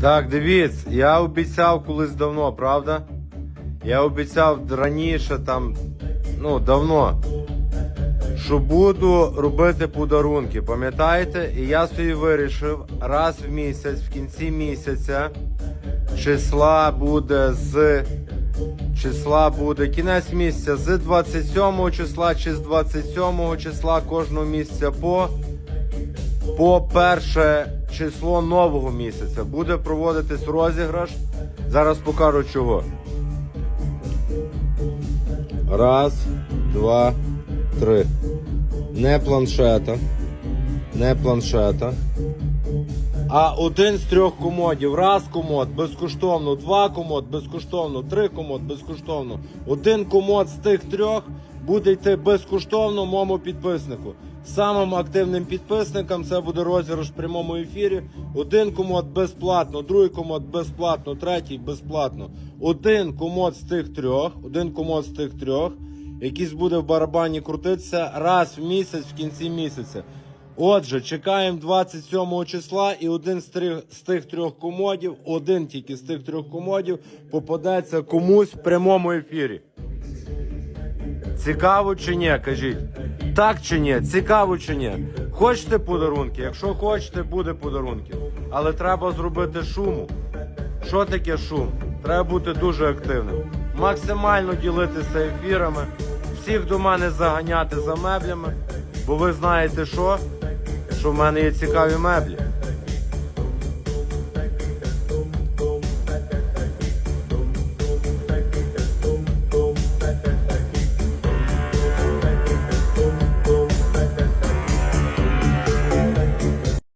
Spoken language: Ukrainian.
Так, дивіться, я обіцяв колись давно, правда? Я обіцяв раніше там, ну, давно, що буду робити подарунки, пам'ятаєте? І я собі вирішив раз в місяць, в кінці місяця, числа буде з. Числа буде кінець місяця з 27 числа чи з 27 числа кожного місяця по по перше число нового місяця буде проводитись розіграш. Зараз покажу чого. Раз, два, три. Не планшета. Не планшета. А один з трьох комодів. Раз комод безкоштовно, два комод безкоштовно, три комод безкоштовно. Один комод з тих трьох буде йти безкоштовно моєму підписнику. Самим активним підписникам це буде розіграш в прямому ефірі. Один комод безплатно, другий комод безплатно, третій безплатно. Один комод з тих трьох, один комод з тих трьох, якийсь буде в барабані крутитися раз в місяць в кінці місяця. Отже, чекаємо 27 числа, і один з, трьох, з тих трьох комодів, один тільки з тих трьох комодів попадеться комусь в прямому ефірі. Цікаво чи ні, кажіть. Так чи ні? Цікаво чи ні? Хочете подарунки? Якщо хочете, буде подарунки. Але треба зробити шуму. Що таке шум? Треба бути дуже активним. Максимально ділитися ефірами, всіх до мене заганяти за меблями, бо ви знаєте що? Що в мене є цікаві меблі.